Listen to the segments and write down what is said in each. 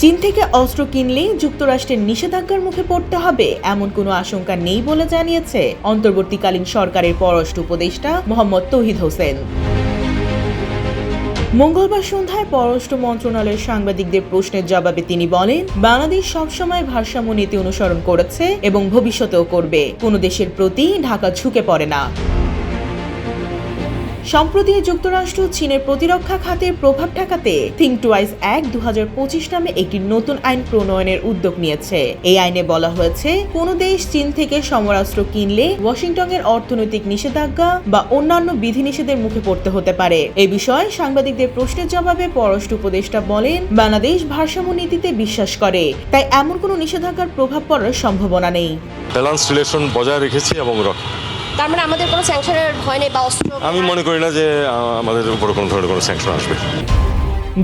চীন থেকে অস্ত্র কিনলেই যুক্তরাষ্ট্রের নিষেধাজ্ঞার মুখে পড়তে হবে, এমন কোনো আশঙ্কা নেই বলে জানিয়েছে অন্তর্বর্তীকালীন সরকারের পররাষ্ট্র উপদেষ্টা মোহাম্মদ তৌহিদ হোসেন। মঙ্গলবার সন্ধ্যায় পররাষ্ট্র মন্ত্রণালয়ের সাংবাদিকদের প্রশ্নের জবাবে তিনি বলেন, বাংলাদেশ সবসময় ভারসাম্য নীতি অনুসরণ করেছে এবং ভবিষ্যতেও করবে। কোনো দেশের প্রতি ঢাকা ঝুঁকে পড়ে না। সম্প্রতি যুক্তরাষ্ট্র চীনের প্রতিরক্ষা খাতের প্রভাব ঠেকাতে থিঙ্ক টুয়াইস অ্যাক্ট দু নামে একটি নতুন আইন প্রণয়নের উদ্যোগ নিয়েছে। এই আইনে বলা হয়েছে, কোন দেশ চীন থেকে সমরাস্ত্র কিনলে ওয়াশিংটনের অর্থনৈতিক নিষেধাজ্ঞা বা অন্যান্য বিধিনিষেধের মুখে পড়তে হতে পারে। এ বিষয়ে সাংবাদিকদের প্রশ্নের জবাবে পররাষ্ট্র উপদেষ্টা বলেন, বাংলাদেশ ভারসাম্য নীতিতে বিশ্বাস করে, তাই এমন কোনো নিষেধাজ্ঞার প্রভাব পড়ার সম্ভাবনা নেই। ব্যালান্স রিলেশন বজায় রেখেছি এবং তার মানে আমাদের কোনো স্যাংশনের ভয় নেই বা অস্ত্র আমি মনে করি না যে আমাদের উপর কোনো ধরনের কোনো স্যাংশন আসবে।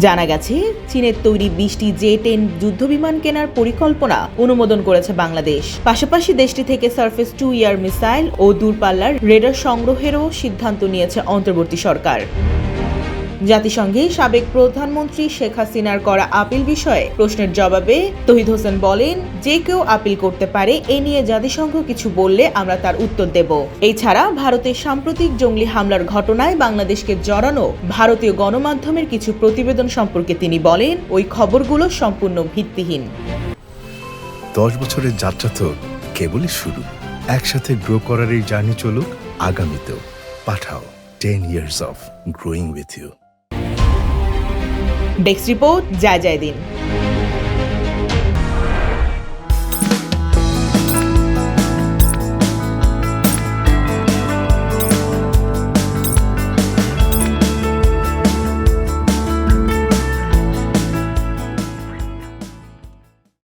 জানা গেছে চীনের তৈরি বিশটি জে টেন যুদ্ধবিমান কেনার পরিকল্পনা অনুমোদন করেছে বাংলাদেশ। পাশাপাশি দেশটি থেকে সার্ফেস টু ইয়ার মিসাইল ও দূরপাল্লার রেডার সংগ্রহেরও সিদ্ধান্ত নিয়েছে অন্তর্বর্তী সরকার। জাতিসংঘে সাবেক প্রধানমন্ত্রী শেখ হাসিনার করা আপিল বিষয়ে প্রশ্নের জবাবে তহিদ হোসেন বলেন, যে কেউ আপিল করতে পারে, এ নিয়ে জাতিসংঘ কিছু বললে আমরা তার উত্তর দেব। এছাড়া ভারতের সাম্প্রতিক জঙ্গলি হামলার ঘটনায় বাংলাদেশকে জড়ানো ভারতীয় গণমাধ্যমের কিছু প্রতিবেদন সম্পর্কে তিনি বলেন, ওই খবরগুলো সম্পূর্ণ ভিত্তিহীন। দশ বছরের যাত্রা তো কেবলই শুরু। একসাথে গ্রো করার এই জার্নি চলুক, আগামীতেও। Pathao ten years of growing with you desk report যায় যায় দিন